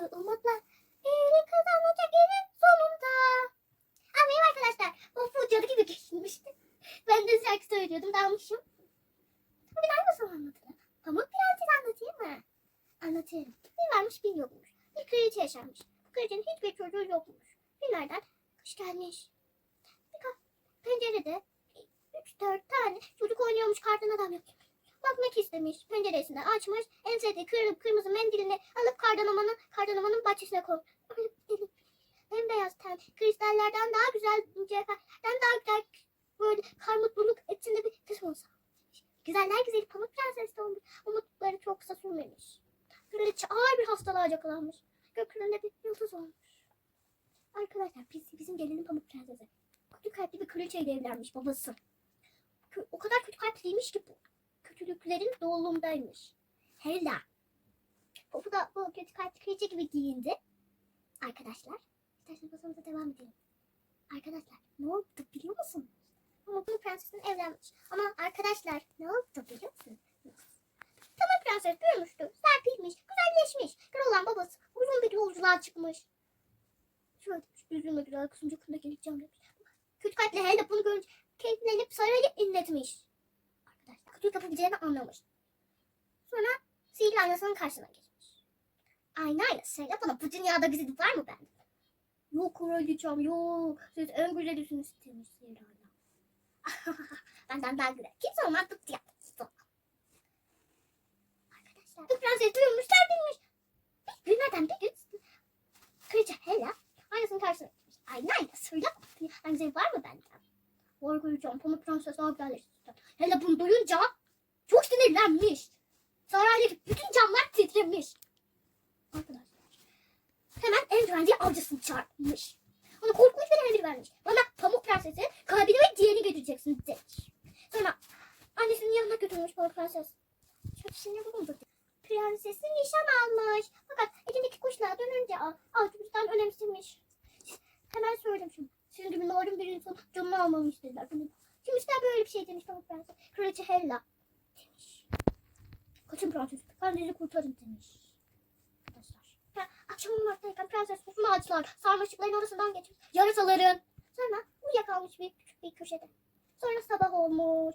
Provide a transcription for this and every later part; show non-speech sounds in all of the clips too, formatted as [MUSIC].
Umutlu umutlar. İyilik kazanacak en sonunda. Anlayayım arkadaşlar. O fucadı gibi geçmişti. Ben de şarkı söylüyordum. Dalmışım. Bir daha nasıl anlatılır? Pamuk Prenses anlatayım mı? Anlatıyorum. Bir varmış bir yokmuş. Bir kraliçe yaşarmış. Bu kraliçenin hiçbir çocuğu yokmuş. Günlerden kış gelmiş. Bir pencerede üç dört tane çocuk oynuyormuş kardan adam yok. Bakmak istemiş. Penceresini açmış. En sevdiği kır, kırmızı mendilini alıp kardan kardan bahçesine koymuş. [LAUGHS] Bembeyaz ten, kristallerden daha güzel, mücevherlerden daha güzel böyle kar mutluluk içinde bir kız olsa. Güzeller güzeli pamuk prenses de olmuş. Umutları çok kısa sürmemiş. Kraliçe ağır bir hastalığa yakalanmış. Gökyüzünde bir yıldız olmuş. Arkadaşlar biz, bizim gelinin pamuk prensesi. Kötü kalpli bir kraliçeyle evlenmiş babası. O kadar kötü kalpliymiş ki bu. Kötülüklerin doğumundaymış. Hela. O bu da bu kötü kalpli kraliçe gibi giyindi. Arkadaşlar. İsterseniz masamıza devam edelim. Arkadaşlar ne oldu biliyor musunuz? Bu prensesin evlenmiş. Ama arkadaşlar ne oldu biliyor musunuz? Tamam prenses büyümüştü. Serpilmiş, güzelleşmiş. Kral olan babası uzun bir yolculuğa çıkmış. Şöyle demiş, üzülme güzel kızım yakında geleceğim demiş. Kötü kalpli Helga bunu görünce keyiflenip sarayı inletmiş. Arkadaşlar kötülük yapabileceğini anlamış. Sonra sihirli aynasının karşısına geçmiş. Aynayla söyle bana bu dünyada güzellik var mı bende? Yok kraliçem yok. Siz en güzelisiniz demiş sihirli ayna. [LAUGHS] Benden daha güzel. Kimse olmaz tıptı yaptı. Arkadaşlar bu prenses duyulmuş serpilmiş. Bir günlerden bir gün Kraliçe Hela aynasının karşısına gitmiş. Aynayla söyle bana en güzel var mı benden? Kraliçem pamuk prenses daha güzelleşti. Hela bunu duyunca çok sinirlenmiş. Saraydaki bütün camlar titremiş. Arkadaşlar. Hemen en güvenli avcısını çağırmış. Ona korkunç bir emir vermiş. Bana pamuk prensesi kalbini ve diğerini getireceksin demiş. Sonra annesinin yanına götürmüş pamuk prenses. Çok sinir bulundu. Prensesi nişan almış. Fakat elindeki kuşla dönünce av- avcımızdan önemsemiş. Hemen söyledim şunu. Sizin gibi narin bir insan canını almamı istediler. İşte böyle bir şey demiş pamuk prenses. Kraliçe Hella demiş. Kaçın prenses. Kendinizi kurtarın demiş. Arkadaşlar. Ha, akşamın vaktiyken prenses uzun ağaçlar sarmaşıkların arasından geçmiş. Yarasaların. Sonra uyuyakalmış bir küçük bir köşede. Sonra sabah olmuş.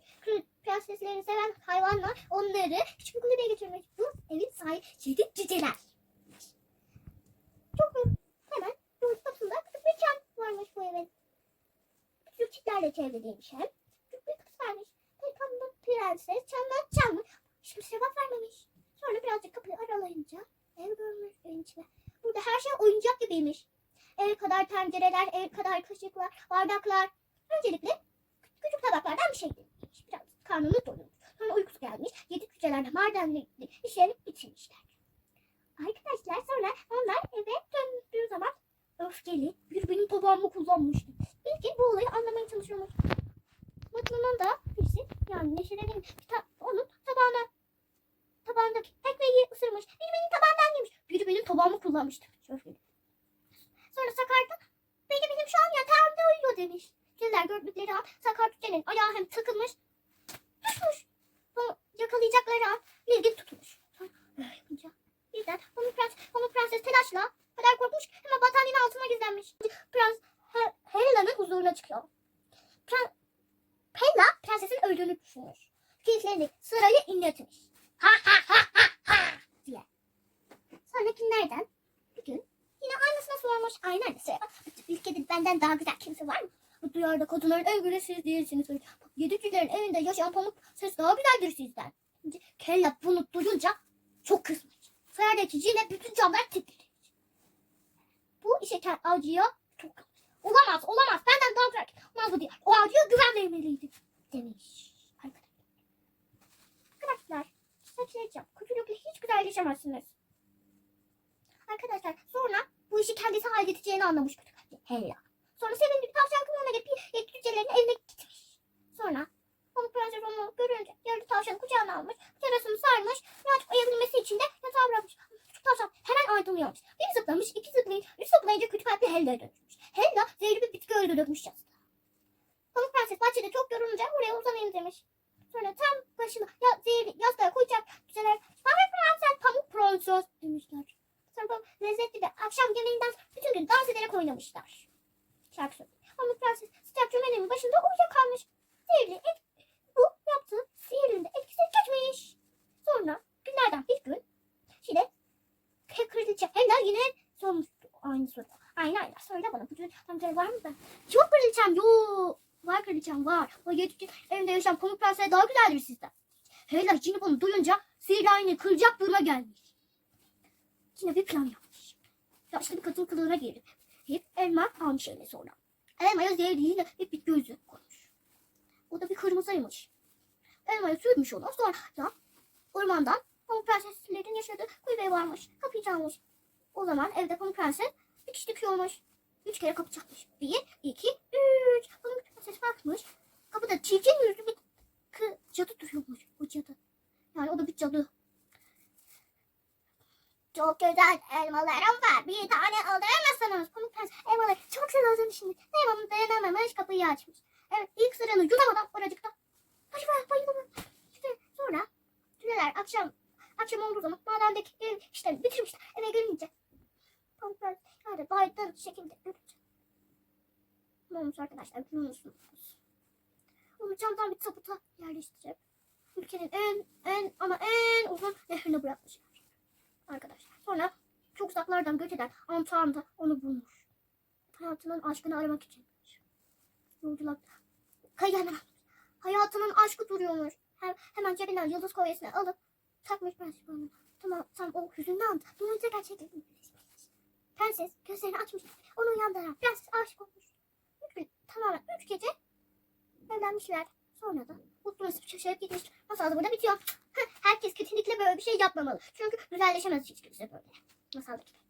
Prenseslerini seven hayvanlar onları küçük bir kulübeye götürmüş. Bu evin sahibi yedi cüceler. Çok mu- hemen yol kapısında küçük bir çan varmış bu evin. Küçük çitlerle çevriliymiş hem. Bir kız varmış. Peygamber prenses çandan çalmış. Hiçbir cevap vermemiş. Sonra birazcık kapıyı aralayınca ev görmüş evin. Burada her şey oyuncak gibiymiş. Ev kadar tencereler, ev kadar kaşıklar, bardaklar. Öncelikle küçük tabaklardan bir şey yemiş. Biraz karnını doyurmuş. Sonra uykusu gelmiş. Yedi cücelerle madenle işlerini bitirmişler. Arkadaşlar sonra onlar eve döndüğü zaman öfkeli bir benim tabağımı kullanmıştı. Çalışıyormuş. Mutlu'nun da birisi yani Neşe'nin bir ta- onun tabağına tabağındaki ekmeği ısırmış. Biri benim tabağımdan yemiş. Biri benim tabağımı kullanmıştı. Sonra Sakar da beni benim şu an yatağımda uyuyor demiş. Cüceler gördükleri an Sakar cücenin ayağı hem takılmış düşmüş. Bunu yakalayacakları an Bilge tutmuş. Sonra böyle yapınca birden onu prens, onu prenses telaşla o kadar korkmuş hemen battaniyenin altına gizlenmiş. Prens He- Hela'nın huzuruna çıkıyor. Pren, Hela prensesin öldüğünü düşünmüş. Keyiflerini sırayı inletmiş. Ha ha ha ha ha diye. Sonra günlerden bir gün yine aynısına sormuş. Aynı annesi. Ülkede benden daha güzel kimse var mı? Bu duyarda kadınların güzel siz değilsiniz. Bak, Yedicilerin evinde yaşayan pamuk ses daha güzeldir sizden. Kella bunu duyunca çok kızmış. Ferdeki yine bütün camlar titredi. Bu işe kel avcıya çok. Olamaz, olamaz. Benden daha güzel. Olmaz bu diye. O avcıya güven vermeliydi. Demiş. Arkadaşlar. Bir şey. Kötülükle hiç güzelleşemezsiniz. Arkadaşlar sonra bu işi kendisi halledeceğini anlamış kötü kalpli Hella. Sonra sevindik tavşan kılığına yedi cücelerin evine gitmiş. Sonra Pamuk Prenses onu görünce yarı tavşanı kucağına almış. Yarasını sarmış. Birazcık uyuyabilmesi için de yatağa bırakmış. Tavşan hemen aydınlıyormuş. Bir zıplamış, iki zıplayınca, üç zıplayınca kötü kalpli Hella'ya dönüşmüş. Hella zehirli bir bitki öldürmüş yastığa. Pamuk Prenses bahçede çok yorulunca buraya uzanayım demiş. Sonra tam başıma ya, zehir, yastığa koyacak düzeler. Bana falan sen pamuk prenses demişler. Sonra bu lezzetli de akşam yemeğinden bütün gün dans ederek oynamışlar. Şarkı söyledi. Pamuk prenses sıcak çömeleğimin başında uyuyakalmış. Zehirli et, bu yaptığı sihirinde etkisi geçmiş. Sonra günlerden bir gün Şile hep kraliçe hem de yine sormuştu aynı soru. Aynen aynen söyle bana bütün tam var mı da? Yok kraliçem yok. Var kraliçem var. O yetişkin evinde yaşayan pamuk prenses daha güzeldir sizden. Hele Cini bunu duyunca sihirli kıracak duruma gelmiş. Yine bir plan yapmış. Yaşlı bir kadın kılığına girip hep elma almış eline sonra. Elmaya zehirliğiyle hep bir gözlük koymuş. O da bir kırmızıymış. Elmaya sürmüş onu. Sonra da ormandan Pamuk Prenseslerin yaşadığı kulübeye varmış. Kapıyı çalmış. O zaman evde Pamuk Prenses bir kişi dikiyormuş. Üç kere kapı çalmış. Bir, iki, üç. Pamuk Prenses bakmış. Kapıda çirkin yüzlü bir kı cadı duruyormuş. O cadı. Yani o da bir cadı. Çok güzel elmalarım var. Bir tane alır mısınız? Pamuk Prenses elmaları çok seviyorum şimdi. Elmamı dayanamamış kapıyı açmış. Evet ilk sıranı yutamadan oracıkta. Hadi be bayıldım. İşte sonra Tüneler akşam akşam olduğu zaman madendeki ev işlerini bitirmişler. Eve gelince Pamuk Prenses yani baygın şekilde görünce. Ne olmuş arkadaşlar biliyor musunuz? Onu camdan bir tabuta yerleştirip ülkenin en en ama en uzun nehrine bırakmışlar. Arkadaşlar. Sonra çok uzaklardan göç eden da onu bulmuş. Hayatının aşkını aramak için. Yolculukta. Kayana. Hayatının aşkı duruyormuş. Hem, hemen cebinden yıldız kolyesini alıp takmış prenses boynuna. Tamam tam o hüzünlü anda duyunca gerçekten Prenses gözlerini açmış. Onu uyandıran prenses aşık olmuş. Üç gece evlenmişler. Sonra da mutlu nasip şaşırıp gitmiş. Masal da burada bitiyor. Herkes kesinlikle böyle bir şey yapmamalı. Çünkü güzelleşemez hiç kimse böyle. Masaldaki.